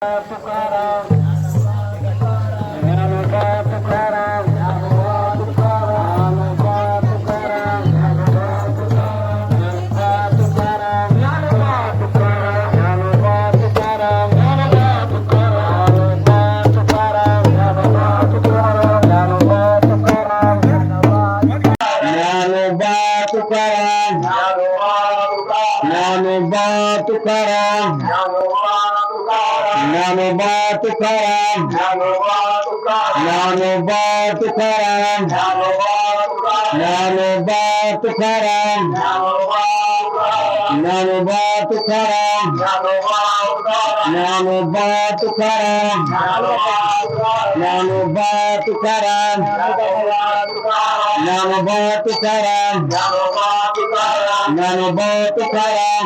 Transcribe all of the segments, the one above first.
Tukaram Tukaram নানো বা তুকারাম নানো বা তুকারাম নানো বা তুকারাম নানো বা তুকারাম নানো বা তুকারাম নানো বা তুকারাম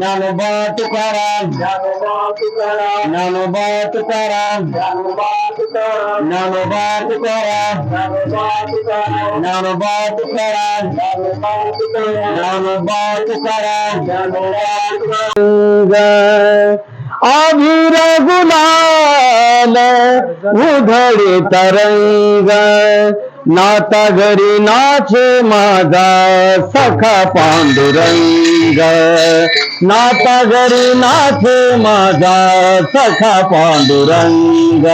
নাম বা তুকারাম নাম বা তুকারাম নাম বা তুকারাম নাম বা তুকারাম নাম বা তুকারাম अभीरा गुलाल उधर तरंगा नाता घरी नाचे माझा सखा पांडुरंग. नाता घरी नाचे माझा सखा पांडुरंग.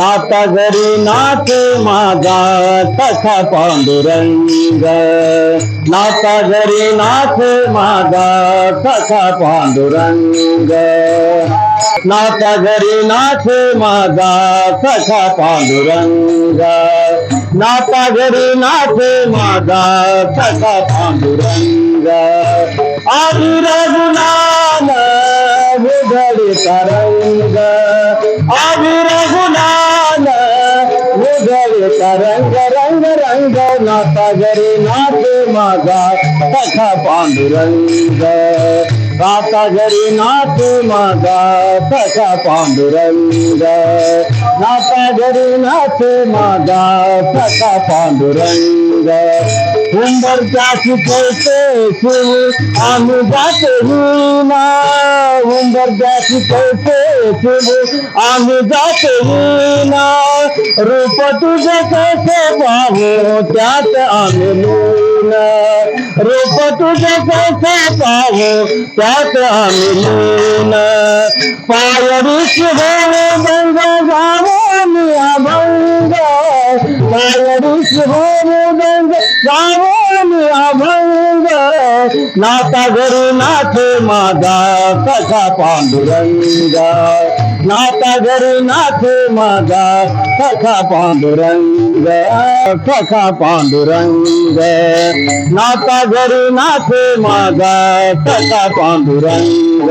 नाता घरी नाथ माझा तथा पांडुरंग। नाता घरी नाथ माझा सखा पांडुरंग। नाता घरी नाथ माझा तसा पांडुरंग। नाता घरी नाथ माझा सखा पांडुरंग। आदि रघुनाथ तरंग. आदि रघुनाथ उघडी रंग रंग नाता घरी नाते माझा सखा पांडुरंग. नाता घरी नाते माझा सखा पांडुरंग. नाता घरी नाते माझा सखा पांडुरंग. सुंदर जाति करते सुन अनुजात रीना सुंदर जाति करते सुन अनुजात रीना रूप तुझे कैसे पाऊ त्यात अनुना रूप तुझे कैसे पाऊ त्यात अनुना पाय ऋषि होने बंद जाने अनुभव पाय ऋषि होने बंद मी अभंग. नाता घरी नाथे माझा सखा पांडुरंग? नाता घरी नाथे माझा सखा पांडुरंग? सखा पांडुरंग? नाता घरी नाथे माझा सखा पांडुरंग?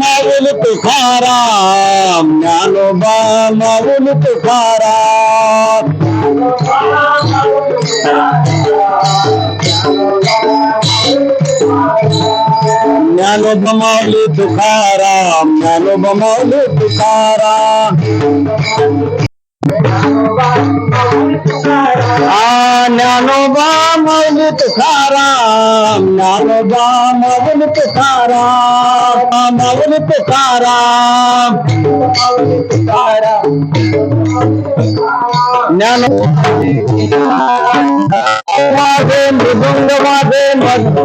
মাউল তুফারাম জানো বা মাউল তুফারাম జ్ఞానో బమౌలి తుకారా జ్ఞానో బమౌలి తుకారా ज्ञानोबाम अवधुत साराम ज्ञानोबाम अवधुत साराम अवधुत साराम ज्ञान वादे मृदुंग वादे मधु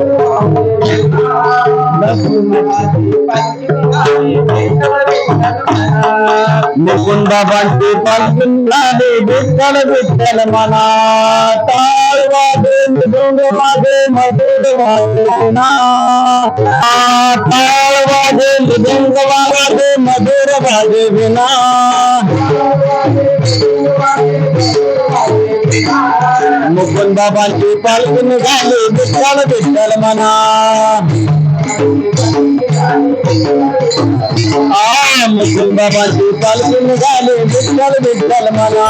मुकुंद भक्ति पल्लवी विठल विठल मना। तारवादे मृदुंग वादे मधुर वादना तारवादे मृदुंग वादे मधुर वादे बिना। मुकुंद भक्ति पल्लवी विठल विठल मना। बाबांची पालखी निघाली विठ्ठल विठ्ठल मला.